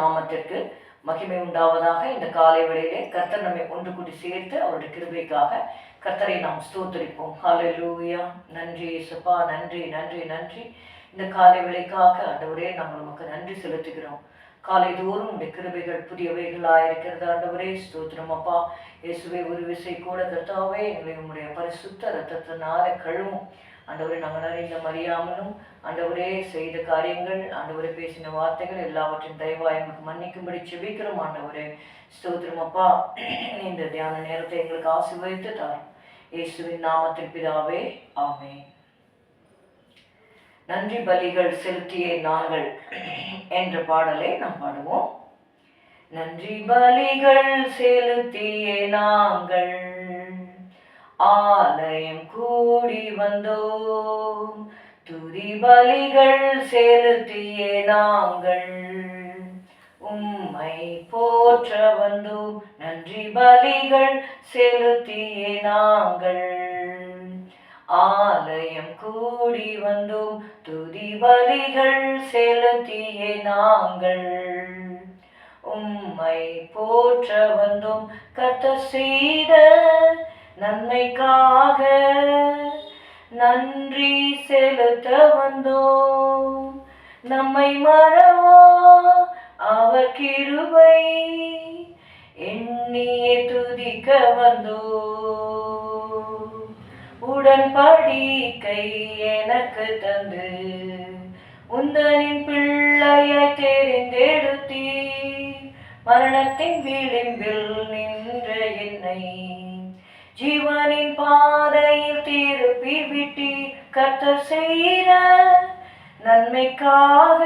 நாமத்திற்கு மகிமை உண்டாவதாக இந்த காலை வேளையிலே கர்த்தர் நம்மை ஒன்று கூடி சேர்த்து அவருடைய கிருபைக்காக கர்த்தரை நாம் ஸ்தோத்தரிப்போம். ஹalleluya நன்றி சுப்பா நன்றி நன்றி நன்றி. இந்த காலை விலைக்காக ஆண்டவரே நாம் நமக்கு நன்றி செலுத்துகிறோம். காலை தோறும் உடைய கிருபைகள் புதியவைகளாக இருக்கிறது. ஆண்டவரே ஸ்தோத்திரம் அப்பா. இயேசுவை ஒரு விசை கூட கர்த்தாவே எங்களை உங்களுடைய பரிசுத்த ரத்தத்தினால கழுவும். ஆண்டவரே நாங்கள் அறிந்த அறியாமலும் ஆண்டவரே செய்த காரியங்கள் ஆண்டவரே பேசின வார்த்தைகள் எல்லாவற்றின் தயவாய் எங்களுக்கு மன்னிக்கும்படி செபிக்கிறோம் ஆண்டவரே. ஸ்தோத்திரம் அப்பா. இந்த தியான நேரத்தை எங்களுக்கு ஆசீர்வதித்து தார் இயேசுவின் நாமத்தில் பிதாவே ஆமே நன்றி பலிகள் செலுத்திய நாங்கள் என்ற பாடலை நாம் பாடுவோம். நன்றி பலிகள் செலுத்திய நாங்கள் ஆலயம் கூடி வந்தோம். துதி பலிகள் செலுத்திய நாங்கள். உம்மை போற்ற வந்தோம். நன்றி பலிகள் செலுத்திய நாங்கள். ஆலயம் கூடி வந்தோம். துதி பலிகள் செலுத்திய நாங்கள். உம்மை போற்ற வந்தோம். கத்த செய்த நன்மைக்காக நன்றி செலுத்த வந்தோம். நம்மை மறவோ? அவர் கிருபை எண்ணியே துதிக்க வந்தோம். உடன்படிக்கை எனக்கு தந்து உந்தனின் பிள்ளையாய் தெரிந்தெடுத்தீ மரணத்தின் விளிம்பில் நின்ற என்னை ஜீவனின் பாதையில் திருப்பி விட்டி கத்த செய்த நன்மைக்காக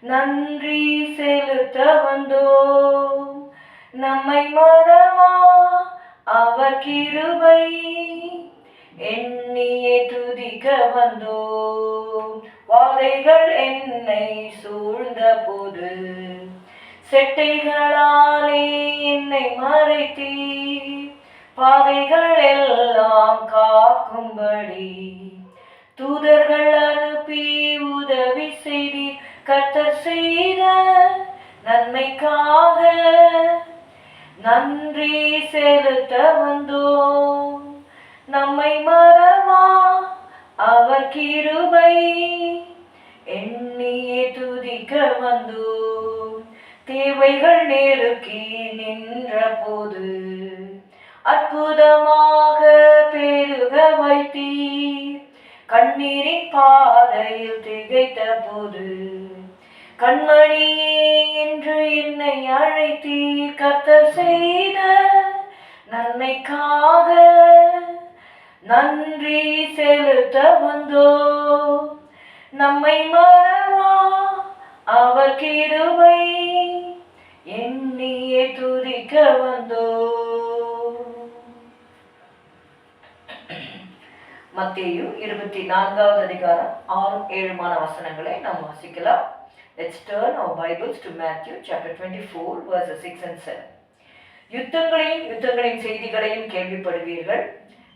நன்றி செலுத்த வந்தோம். நம்மை மறவா அவர் கிருபை எண்ணியே துதிக்க வந்தோம். வாதைகள் என்னை சூழ்ந்த போது செட்டைகளாலே என்னை மறைத்தீர். பாதைகள் எல்லாம் காக்கும்படி தூதர்கள் அனுப்பி உதவி செய்தி கத்தர் செய்த நன்மைக்காக நன்றி செலுத்த வந்தோம். நம்மை மறவா அவர் கிருபை எண்ணியே துதிக்க வந்தோம். தேவைகள் நெருக்கி நின்ற போது அற்புதமாக பெருக வைத்தீர். கண்ணீரின் பாதையில் திகைத்த போது கண்மணியே என்று என்னை அழைத்தீர். கத்த செய்த நன்மைக்காக நன்றி செலுத்த வந்தோ நம்மை மறவா அவர் கிருபை மத்தேயு இருபத்தி நான்காவது அதிகாரம் ஆறு ஏழுமான வசனங்களை நாம் வாசிக்கலாம். Let's turn our Bibles to Matthew chapter twenty four verse six and seven யுத்தங்களையும் யுத்தங்களின் செய்திகளையும் கேள்விப்படுவீர்கள்.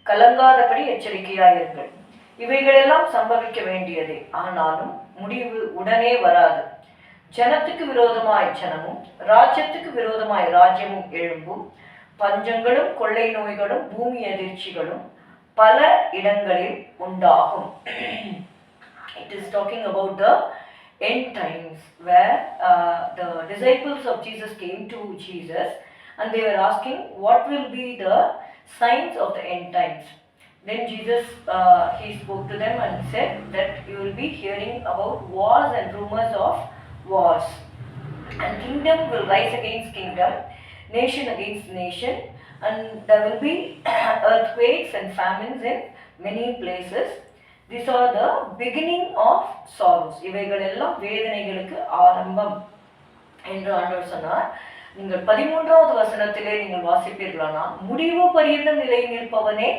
கலங்காதபடி எச்சரிக்கையாயிருங்கள். இவைகளெல்லாம் சம்பவிக்க வேண்டியதே. ஆனாலும் முடிவு உடனே வராது. ஜனத்துக்கு விரோதமாய் ஜனமும் ராஜ்யத்துக்கு விரோதமாய் ராஜ்யமும் எழும்பும். பஞ்சங்களும் கொள்ளை நோய்களும் பூமி அதிர்ச்சிகளும் பல இடங்களில் உண்டாகும் it is talking about the end times where uh, the disciples of Jesus came to Jesus and they were asking what will be the signs of the end times. Then Jesus uh, he spoke to them and said that you will be hearing about wars and rumors of wars. And kingdom will rise against kingdom, nation against nation, and there will be earthquakes and famines in many places. These are the beginning of sorrows. இவைகள் எல்லாம் வேதனைகளுக்கு ஆரம்பம் என்று ஆண்டவர் சொன்னார் நீங்கள் பதிமூன்றாவது வசனத்திலே நீங்கள் வாசிப்பீர்களானால் முடிவு பரியந்த நிலை நிற்பவனே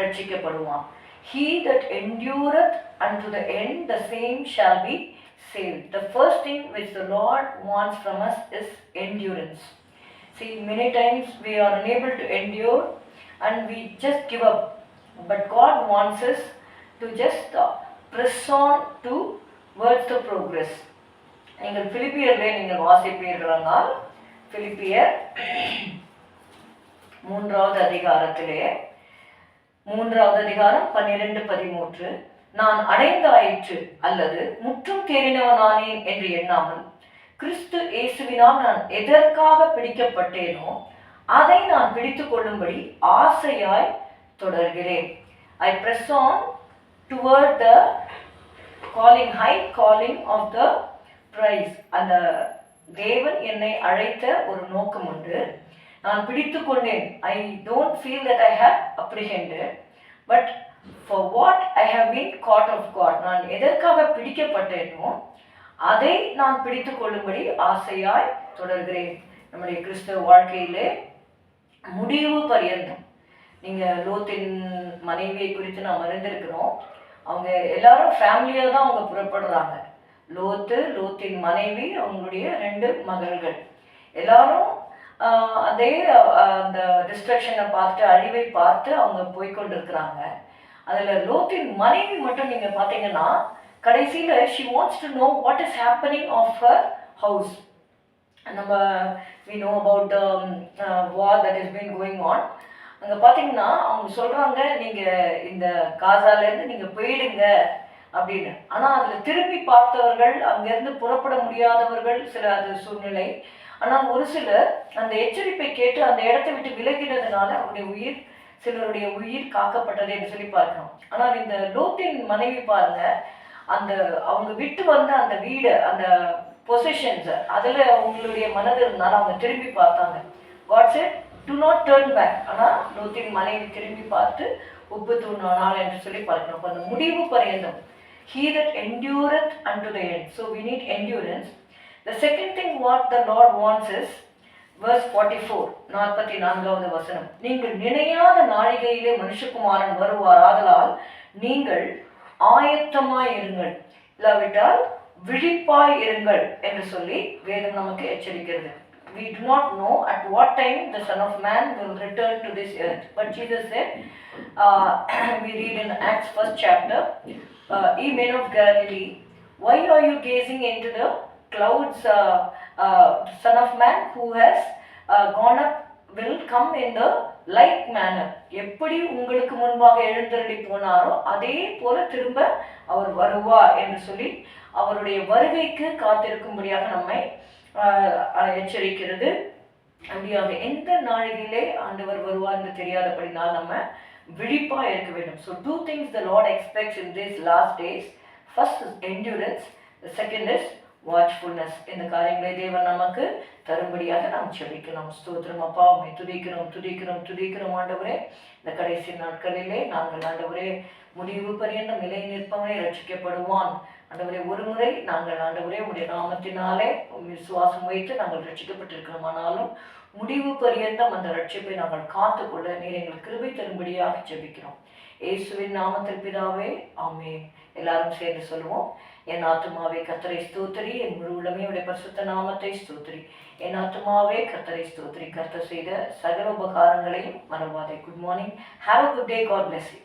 ரட்சிக்கப்படுவான் he that endureth unto the end the same shall be saved the first thing which the lord wants from us is endurance see many times we are unable to endure and we just give up. But god wants us to just uh, press on towards the progress. நீங்கள் பிலிப்பியர்லே நீங்கள் வாசிப்பீர்களானால் பிலிப்பியர் மூன்றாவது அதிகாரத்திலே மூன்றாவது அதிகாரம் பன்னிரண்டு பதிமூன்று. நான் அடைந்தாயிற்று அல்லது முற்றும் தேறினவனானேன் என்று எண்ணாமல் கிறிஸ்து இயேசுவினால் நான் எதற்காக பிடிக்கப்பட்டேனோ அதை நான் பிடித்து கொள்ளும்படி ஆசையாய் தொடர்கிறேன். I press on toward the calling high calling of the prize அந்த தேவன் என்னை அழைத்த ஒரு நோக்கம் உண்டு. நான் பிடித்து கொண்டேன். I don't feel that I have apprehended but for what I have been caught of God நான் எதற்காக பிடிக்கப்பட்டேனோ அதை நான் பிடித்து கொள்ளும்படி ஆசையாய் தொடர்கிறேன். நம்முடைய கிறிஸ்தவ வாழ்க்கையிலே முடிவு பரியந்தம். நீங்கள் லோத்தின் மனைவியை குறித்து நாம் அறிந்திருக்கிறோம். அவங்க எல்லாரும் ஃபேமிலியாக தான் அவங்க புறப்படுறாங்க. லோத்து லோத்தின் மனைவி அவங்களுடைய ரெண்டு மகள்கள். எல்லாரும் அதே அந்த டிஸ்ட்ரக்ஷனை பார்த்துட்டு அழிவை பார்த்து அவங்க போய்கொண்டிருக்கிறாங்க அதில் லோத்தின் மனைவி மட்டும் நீங்கள் பார்த்தீங்கன்னா கடைசியில் she wants to know what is happening of her house நம்ம we know about war that is been going on அங்கே பார்த்தீங்கன்னா அவங்க சொல்கிறாங்க நீங்கள் இந்த காசாலேருந்து நீங்கள் போயிடுங்க அப்படின்னு. ஆனால் அதில் திரும்பி பார்த்தவர்கள் அங்கேருந்து புறப்பட முடியாதவர்கள் சில அது சூழ்நிலை. ஆனால் ஒரு சிலர் அந்த எச்சரிப்பை கேட்டு அந்த இடத்தை விட்டு விலகினதுனால அவருடைய உயிர் சிலருடைய உயிர் காக்கப்பட்டது என்று சொல்லி பார்க்கணும் ஆனால் இந்த லோத்தின் மனைவி பாருங்கள் அந்த அவங்க விட்டு வந்த அந்த வீடு அந்த பொசிஷன்ஸ் அதில் அவங்களுடைய மனது இருந்தாலும் அவங்க திரும்பி பார்த்தாங்க. What's it to not turn back ஆனால் லோத்தின் மனைவி திரும்பி பார்த்து உப்பு தூணானால் என்று சொல்லி பார்க்கணும். அப்போ அந்த முடிவு பரியந்தம். He that endureth and to the end so we need endurance the second thing what the Lord wants is verse forty four நாற்பத்தி நான்காவது வசனம். நீங்கள் நினையாத நாழிகையிலே மனுஷகுமாரன் வருவார். ஆதலால் நீங்கள் ஆயத்தமாய் இருங்கள் இல்லாவிட்டால் விழிப்பாய் இருங்கள் என்று சொல்லி வேதம் நமக்கு எச்சரிக்கிறது we do not know at what time the son of man will return to this earth but jesus said uh, we read in acts first chapter uh, ye men of galilee why are you gazing into the clouds uh, uh, son of man who has uh, gone up will come in the like manner எப்படி உங்களுக்கு முன்பாக எழுந்தருளி போனாரோ அதே போல திரும்ப அவர் வருவார் என்று சொல்லி அவருடைய வருகைக்கு காத்திருக்கும்படியாக நம்மை எச்சரிக்கிறது. அப்படியாக எந்த நாளிலே ஆண்டவர் வருவார் என்று தெரியாதபடினால் நம்ம விழிப்பாக இருக்க வேண்டும். So two things the lord expects in this last days first is endurance second is watchfulness இந்த காரியங்களை தேவன் நமக்கு தரும்படியாக நாம் செபிக்கலாம் ஸ்தோத்திரம் அப்பா உண்மை துதிக்கிறோம் துதிக்கிறோம் துதிக்கிறோம் ஆண்டவரே. இந்த கடைசி நாட்களிலே நாங்கள் ஆண்டவரே முடிவு பரியந்தம் நிலை நிற்பவனே ரட்சிக்கப்படுவான் ஆண்டவரே ஒரு முறை நாங்கள் ஆண்டவரே உடைய நாமத்தினாலே விசுவாசம் வைத்து நாங்கள் ரட்சிக்கப்பட்டிருக்கிறோம் ஆனாலும் முடிவு பரியந்தம் அந்த ரட்சிப்பை நாங்கள் காத்துக்கொள்ள நீர் எங்களுக்கு கிருபை தரும்படியாக ஜெபிக்கிறோம். இயேசுவின் நாமத்தில் பிதாவே ஆமே எல்லாரும் சேர்ந்து சொல்லுவோம் என் ஆத்மாவே கத்தரை ஸ்தோத்திரி. என் முழு உலமே உடைய பரிசுத்த நாமத்தை ஸ்தோத்திரி. என் ஆத்துமாவே கத்தரை ஸ்தோத்திரி. கர்த்தர் செய்த சகல உபகாரங்களையும் மறவாதே. Good morning have a good day God bless you